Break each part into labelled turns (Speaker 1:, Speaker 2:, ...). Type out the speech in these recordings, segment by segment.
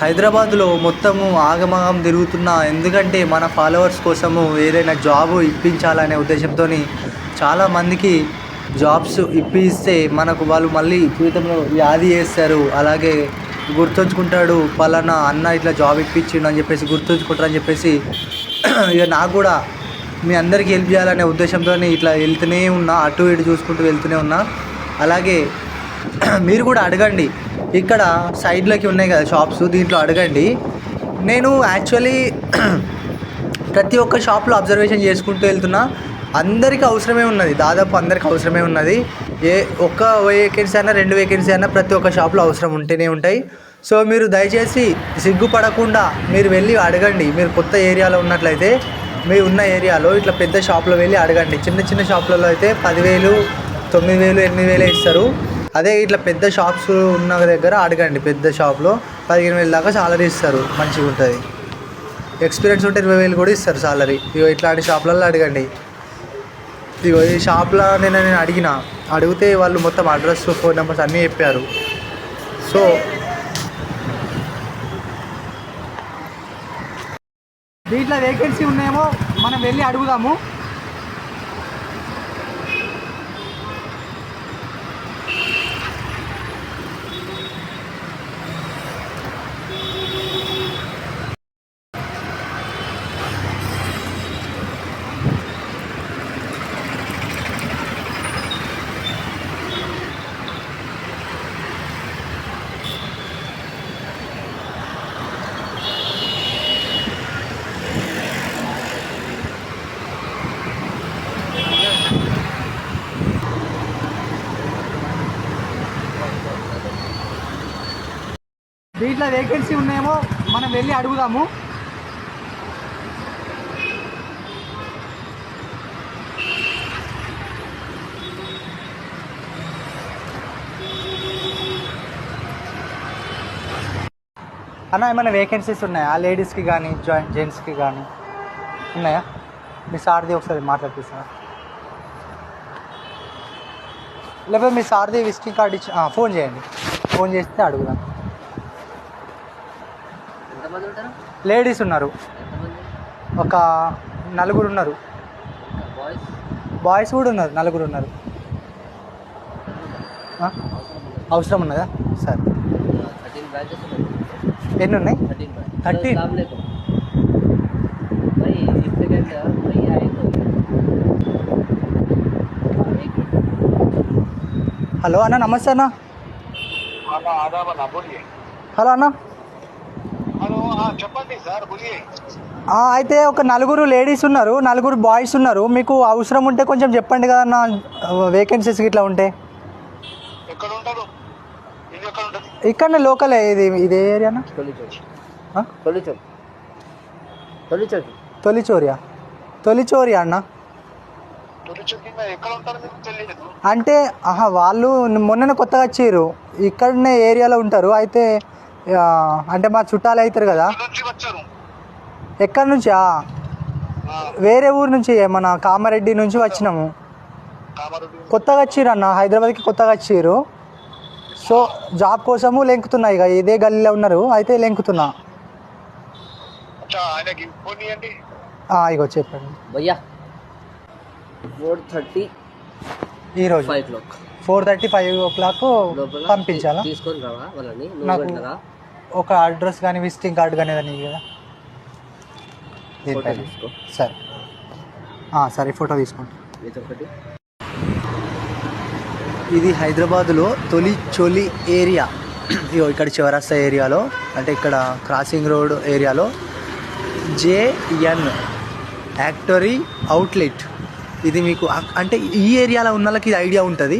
Speaker 1: హైదరాబాద్లో మొత్తము ఆగమాగం తిరుగుతున్నా ఎందుకంటే మన ఫాలోవర్స్ కోసము ఏదైనా జాబ్ ఇప్పించాలనే ఉద్దేశంతో చాలామందికి జాబ్స్ ఇప్పిస్తే మనకు వాళ్ళు మళ్ళీ జీవితంలో యాది చేస్తారు అలాగే గుర్తుంచుకుంటాడు పలానా అన్న ఇట్లా జాబ్ ఇప్పించిండు అని చెప్పేసి గుర్తుంచుకుంటారు అని చెప్పేసి ఇక నాకు కూడా మీ అందరికీ హెల్ప్ చేయాలనే ఉద్దేశంతో ఇట్లా వెళ్తూనే ఉన్నా అటు ఇటు చూసుకుంటూ వెళ్తూనే ఉన్నా. అలాగే మీరు కూడా అడగండి ఇక్కడ సైడ్లోకి ఉన్నాయి కదా షాప్స్ దీంట్లో అడగండి. నేను యాక్చువల్లీ ప్రతి ఒక్క షాప్లో అబ్జర్వేషన్ చేసుకుంటూ వెళ్తున్నా. అందరికీ అవసరమే ఉన్నది. దాదాపు అందరికి అవసరమే ఉన్నది. ఏ ఒక్క వేకెన్సీ అయినా రెండు వేకెన్సీ అయినా ప్రతి ఒక్క షాప్లో అవసరం ఉంటేనే ఉంటాయి. సో మీరు దయచేసి సిగ్గుపడకుండా మీరు వెళ్ళి అడగండి. మీరు కొత్త ఏరియాలో ఉన్నట్లయితే మీ ఉన్న ఏరియాలో ఇట్లా పెద్ద షాప్లో వెళ్ళి అడగండి. చిన్న చిన్న షాప్లలో అయితే పదివేలు తొమ్మిది వేలు ఎనిమిది వేలే ఇస్తారు. అదే ఇట్లా పెద్ద షాప్స్ ఉన్న దగ్గర అడగండి పెద్ద షాప్లో పదిహేను వేల దాకా సాలరీ ఇస్తారు మంచిగా ఉంటుంది. ఎక్స్పీరియన్స్ ఉంటే ఇరవై వేలు కూడా ఇస్తారు సాలరీ ఇగో ఇట్లాంటి షాప్లలో అడగండి. ఇగో ఈ షాప్లో నేను నేను అడిగిన అడిగితే వాళ్ళు మొత్తం అడ్రస్ ఫోన్ నెంబర్స్ అన్నీ చెప్పారు. సో దీంట్లో వేకెన్సీ ఉన్నాయేమో మనం వెళ్ళి అడుగుదాము. దీంట్లో వేకెన్సీ ఉన్నాయేమో మనం వెళ్ళి అడుగుదాము. అన్న ఏమైనా వేకెన్సీస్ ఉన్నాయా? లేడీస్కి కానీ జాయింట్ జెంట్స్కి కానీ ఉన్నాయా? మీ సార్ది ఒకసారి మాట్లాడిపిస్తారా లేకపోతే మీ సార్ది విజిటింగ్ కార్డ్ ఇచ్చి ఫోన్ చేయండి. ఫోన్ చేస్తే అడుగుదాం. లేడీస్ ఉన్నారు. ఒక నలుగురు ఉన్నారు.
Speaker 2: బాయ్స్
Speaker 1: కూడా ఉన్నారు నలుగురు ఉన్నారు. అవసరం ఉన్నదా? సార్. ఎన్ని ఉన్నాయి?
Speaker 2: థర్టీన్
Speaker 1: హలో అన్న నమస్తే అన్న.
Speaker 3: హలో అన్న.
Speaker 1: అయితే ఒక నలుగురు లేడీస్ ఉన్నారు నలుగురు బాయ్స్ ఉన్నారు. మీకు అవసరం ఉంటే కొంచెం చెప్పండి కదా నా వేకెన్సీస్ ఇట్లా ఉంటే. ఇక్కడ లోకల్ ఇది ఇదే ఏరియానా తొలిచోరియా? తొలిచోరియా అన్న? అంటే ఆహా వాళ్ళు మొన్ననే కొత్తగా వచ్చారు. ఇక్కడనే ఏరియాలో ఉంటారు. అయితే అంటే మా చుట్టాలు అవుతారు కదా.
Speaker 3: ఎక్కడి నుంచి
Speaker 1: వేరే ఊరు నుంచి మన కామారెడ్డి నుంచి వచ్చినాము. కొత్తగా వచ్చిర్రు అన్న హైదరాబాద్కి కొత్తగా వచ్చిరు సో జాబ్ కోసము లెంకుతున్నా ఇక ఇదే గల్లీలో ఉన్నారు అయితే లెంకుతున్నా. ఇగో చెప్పండి.
Speaker 2: ఫోర్ థర్టీ ఈ
Speaker 1: రోజు.
Speaker 2: Five clock
Speaker 1: four thirty five o'clock పంపించాలా?
Speaker 2: తీసుకొని రావా వాళ్ళని?
Speaker 1: నాకు ఒక అడ్రస్ కానీ విజిటింగ్ కార్డు కానీ ఏదైనా కదా సరే. సరే ఫోటో
Speaker 2: తీసుకోండి.
Speaker 1: ఇది హైదరాబాద్లో తొలి చొలి ఏరియా. ఇక్కడ చివరస్తా ఏరియాలో అంటే ఇక్కడ క్రాసింగ్ రోడ్ ఏరియాలో జేఎన్ యాక్టరీ అవుట్లెట్ ఇది మీకు అంటే ఈ ఏరియాలో ఉన్న వాళ్ళకి ఇది ఐడియా ఉంటుంది.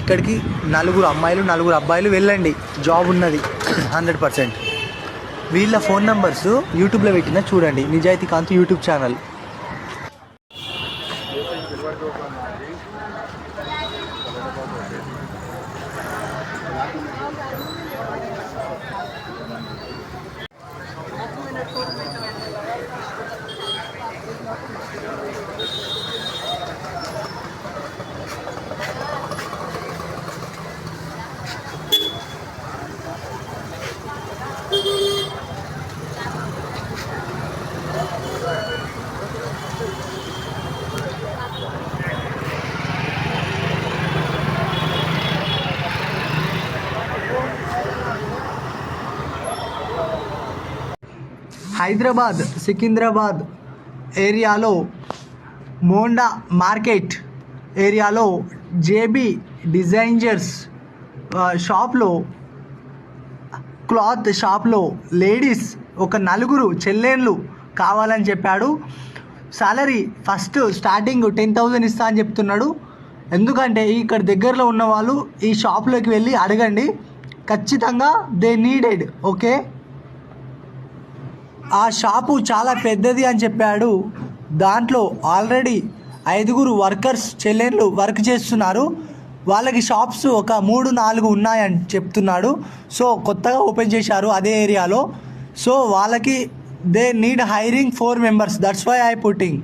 Speaker 1: ఇక్కడికి నలుగురు అమ్మాయిలు నలుగురు అబ్బాయిలు వెళ్ళండి. జాబ్ ఉన్నది. Hundred percent. వీళ్ళ ఫోన్ నంబర్స్ యూట్యూబ్లో పెట్టిన చూడండి. నిజాయితీ Kanth YouTube channel. Hyderabad Secunderabad area Monda market area JB designers షాప్లో క్లాత్ షాప్లో లేడీస్ ఒక నలుగురు చెల్లెళ్ళు కావాలని చెప్పాడు. Salary first starting ten thousand ఇస్తా అని చెప్తున్నాడు. ఎందుకంటే ఇక్కడ దగ్గరలో ఉన్న వాళ్ళు ఈ షాప్లోకి వెళ్ళి అడగండి. ఖచ్చితంగా దే నీడెడ్ ఓకే? ఆ షాపు చాలా పెద్దది అని చెప్పాడు. దాంట్లో ఆల్రెడీ ఐదుగురు వర్కర్స్ చెల్లెళ్ళు వర్క్ చేస్తున్నారు. వాళ్ళకి షాప్స్ ఒక మూడు నాలుగు ఉన్నాయని చెప్తున్నాడు. సో కొత్తగా ఓపెన్ చేశారు అదే ఏరియాలో. సో వాళ్ళకి they need hiring four members. That's why I putting